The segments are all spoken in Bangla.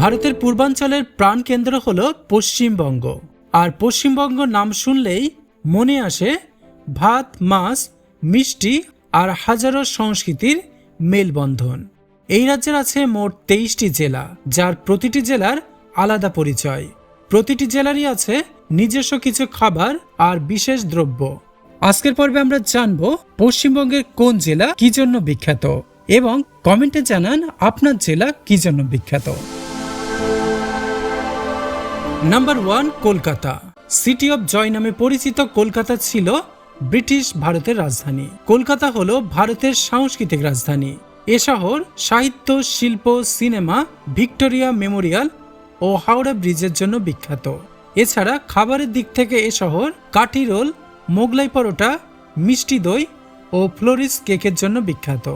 ভারতের পূর্বাঞ্চলের প্রাণকেন্দ্র হল পশ্চিমবঙ্গ। আর পশ্চিমবঙ্গ নাম শুনলেই মনে আসে ভাত, মাছ, মিষ্টি আর হাজারো সংস্কৃতির মেলবন্ধন। এই রাজ্যের আছে মোট তেইশটি জেলা, যার প্রতিটি জেলার আলাদা পরিচয়। প্রতিটি জেলারই আছে নিজস্ব কিছু খাবার আর বিশেষ দ্রব্য। আজকের পর্বে আমরা জানব পশ্চিমবঙ্গের কোন জেলা কি জন্য বিখ্যাত এবং কমেন্টে জানান আপনার জেলা কি জন্য বিখ্যাত। Number one Kolkata city of joy নামে পরিচিত কলকাতা ছিল ব্রিটিশ ভারতের রাজধানী। কলকাতা হল ভারতের সাংস্কৃতিক রাজধানী। এ শহর সাহিত্য, শিল্প, সিনেমা, ভিক্টোরিয়া মেমোরিয়াল ও হাওড়া ব্রিজের জন্য বিখ্যাত। এছাড়া খাবারের দিক থেকে এ শহর কাঠি রোল, মোগলাই পরোটা, মিষ্টি দই ও ফ্লোরিস কেকের জন্য বিখ্যাত।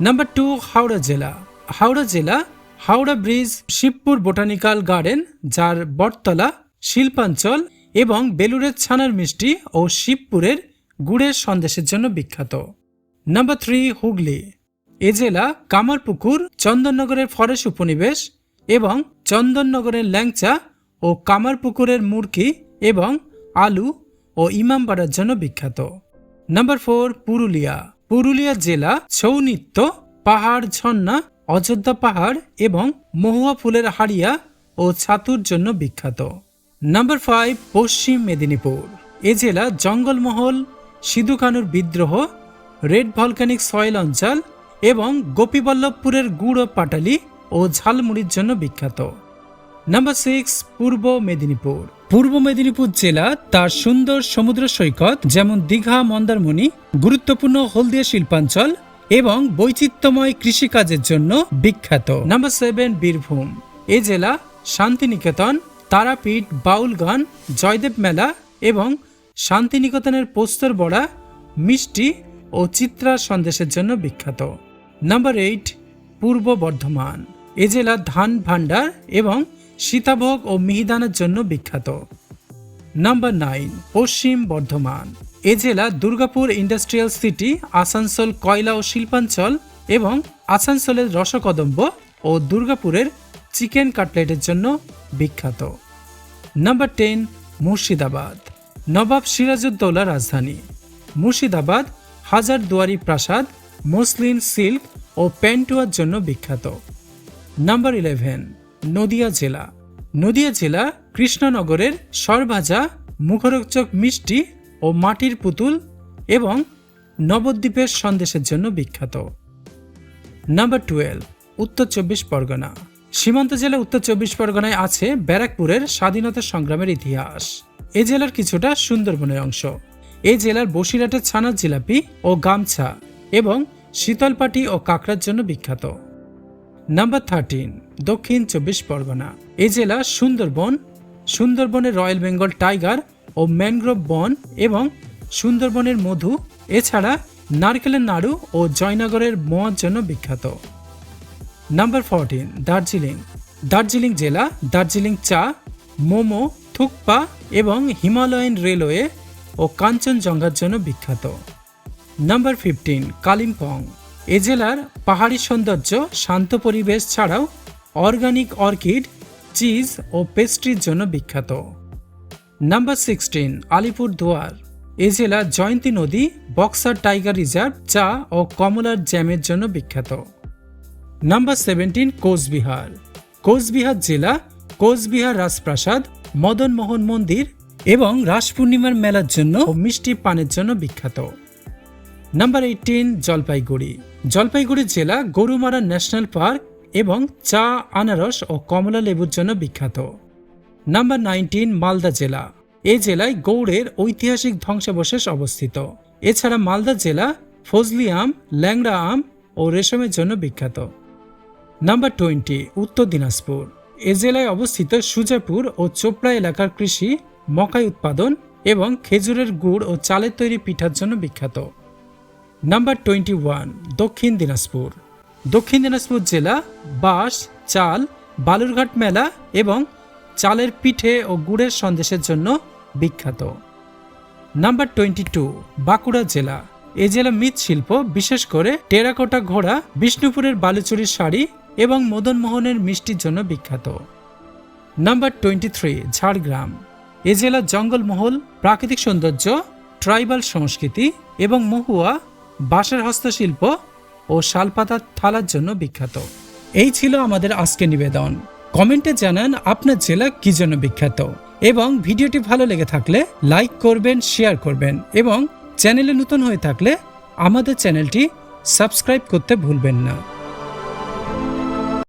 নাম্বার টু হাওড়া জেলা। হাওড়া জেলা Howrah bridge, Shibpur botanical garden, যার বটতলা, শিল্পাঞ্চল এবং বেলুরের ছানার মিষ্টি ও শিবপুরের গুড়ের সন্দেশের জন্য বিখ্যাত। Number three, Hooghly. এ জেলা কামারপুকুর, চন্দননগরের ফরেস্ট উপনিবেশ এবং চন্দননগরের ল্যাংচা ও কামারপুকুরের মুরকি এবং আলু ও ইমামবাড়ার জন্য বিখ্যাত। Number four, Purulia. পুরুলিয়া জেলা ছৌ নৃত্য, পাহাড়, ঝর্ণা অযোধ্যা পাহাড় এবং মহুয়া ফুলের হাড়িয়া ও ছাতুর জন্য বিখ্যাত। নাম্বার ফাইভ পশ্চিম মেদিনীপুর। এ জেলা জঙ্গলমহল সিধু কানুর বিদ্রোহ, রেড ভলকানিক সয়েল অঞ্চল এবং গোপীবল্লভপুরের গুড় পাটালি ও ঝালমুড়ির জন্য বিখ্যাত। নাম্বার সিক্স পূর্ব মেদিনীপুর। পূর্ব মেদিনীপুর জেলা তার সুন্দর সমুদ্র সৈকত যেমন দীঘা, মন্দারমণি, গুরুত্বপূর্ণ হলদিয়া শিল্পাঞ্চল এবং বৈচিত্র্যময় কৃষিকাজের জন্য বিখ্যাত। Number seven Birbhum. এ জেলা শান্তিনিকেতন, তারাপীঠ বাউল গান জয়দেব মেলা এবং শান্তিনিকেতনের পোস্তর বড়া, মিষ্টি ও চিত্রা সন্দেশের জন্য বিখ্যাত। নাম্বার এইট পূর্ব বর্ধমান। এ জেলা ধান ভাণ্ডার এবং সীতাভোগ ও মিহিদানের জন্য বিখ্যাত। নাম্বার নাইন পশ্চিম বর্ধমান এ জেলা দুর্গাপুর ইন্ডাস্ট্রিয়াল সিটি আসানসোল কয়লা ও শিল্পাঞ্চল এবং আসানসোলের রসকদম্ব ও দুর্গাপুরের চিকেন কাটলেটের জন্য বিখ্যাত। নাম্বার টেন মুর্শিদাবাদ নবাব সিরাজউদ্দৌলা রাজধানী মুর্শিদাবাদ হাজার দুয়ারি প্রাসাদ মসলিন সিল্ক ও প্যান্টুয়ার জন্য বিখ্যাত। নাম্বার ইলেভেন নদিয়া জেলা নদিয়া জেলা কৃষ্ণনগরের সরভাজা, মুখরোচক মিষ্টি ও মাটির পুতুল এবং নবদ্বীপের সন্দেশের জন্য বিখ্যাত। নাম্বার টুয়েলভ, উত্তর চব্বিশ পরগনা। সীমান্ত জেলা উত্তর চব্বিশ পরগনায় আছে ব্যারাকপুরের স্বাধীনতা সংগ্রামের ইতিহাস। এ জেলার কিছুটা সুন্দরবনের অংশ। এই জেলার বসিরহাটের ছানার জিলাপি ও গামছা এবং শীতলপাটি ও কাঁকড়ার জন্য বিখ্যাত। নাম্বার থার্টিন দক্ষিণ চব্বিশ পরগনা। এই জেলা সুন্দরবন, সুন্দরবনের রয়্যাল বেঙ্গল টাইগার ও ম্যানগ্রোভ বন এবং সুন্দরবনের মধু, এছাড়া নারকেলের নাড়ু ও জয়নগরের মোয়ার জন্য বিখ্যাত। Number fourteen Darjeeling. দার্জিলিং জেলা দার্জিলিং চা, মোমো, থুকপা এবং হিমালয়ান রেলওয়ে ও কাঞ্চনজঙ্ঘার জন্য বিখ্যাত। Number fifteen Kalimpong. এ জেলার পাহাড়ি সৌন্দর্য, শান্ত পরিবেশ ছাড়াও অর্গানিক অর্কিড চিজ ও পেস্ট্রির জন্য বিখ্যাত। নাম্বার সিক্সটিন আলিপুর দুয়ার। এ জেলা জয়ন্তী নদী, বক্সার টাইগার রিজার্ভ, চা ও কমলার জ্যামের জন্য বিখ্যাত। Number seventeen Cooch Behar. কোচবিহার জেলা কোচবিহার রাজপ্রাসাদ মদন মোহন মন্দির এবং রাস পূর্ণিমার মেলার জন্য মিষ্টি পানের জন্য বিখ্যাত। Number eighteen Jalpaiguri. জলপাইগুড়ি জেলা গরুমারা ন্যাশনাল পার্ক এবং চা, আনারস ও কমলা লেবুর জন্য বিখ্যাত। নাম্বার নাইনটিন মালদা জেলা। এ জেলায় গৌড়ের ঐতিহাসিক ধ্বংসাবশেষ অবস্থিত। এছাড়া মালদা জেলা ফজলি আম, ল্যাংড়া আম ও রেশমের জন্য বিখ্যাত। নাম্বার টোয়েন্টি উত্তর দিনাজপুর। এ জেলায় অবস্থিত সুজাপুর ও চোপড়া এলাকার কৃষি, মকাই উৎপাদন এবং খেজুরের গুড় ও চালের তৈরি পিঠার জন্য বিখ্যাত। নাম্বার টোয়েন্টি ওয়ান দক্ষিণ দিনাজপুর। দক্ষিণ দিনাজপুর জেলা বাঁশ, চাল, বালুরঘাট মেলা এবং চালের পিঠে ও গুড়ের সন্দেশের জন্য বিখ্যাত। নাম্বার টোয়েন্টি টু বাঁকুড়া জেলা। এ জেলা মৃৎশিল্প বিশেষ করে টেরাকোটা ঘোড়া, বিষ্ণুপুরের বালুচুরির শাড়ি এবং মদনমোহনের মিষ্টির জন্য বিখ্যাত। Number twenty three Jhargram. এ জেলা জঙ্গলমহল, প্রাকৃতিক সৌন্দর্য ট্রাইবাল সংস্কৃতি এবং মহুয়া বাঁশের হস্তশিল্প ও শালপাতার থালার জন্য বিখ্যাত। এই ছিল আমাদের আজকের নিবেদন। কমেন্টে জানান আপনার জেলা কি জন্য বিখ্যাত এবং ভিডিওটি ভালো লেগে থাকলে লাইক করবেন, শেয়ার করবেন এবং চ্যানেলে নতুন হয়ে থাকলে আমাদের চ্যানেলটি সাবস্ক্রাইব করতে ভুলবেন না।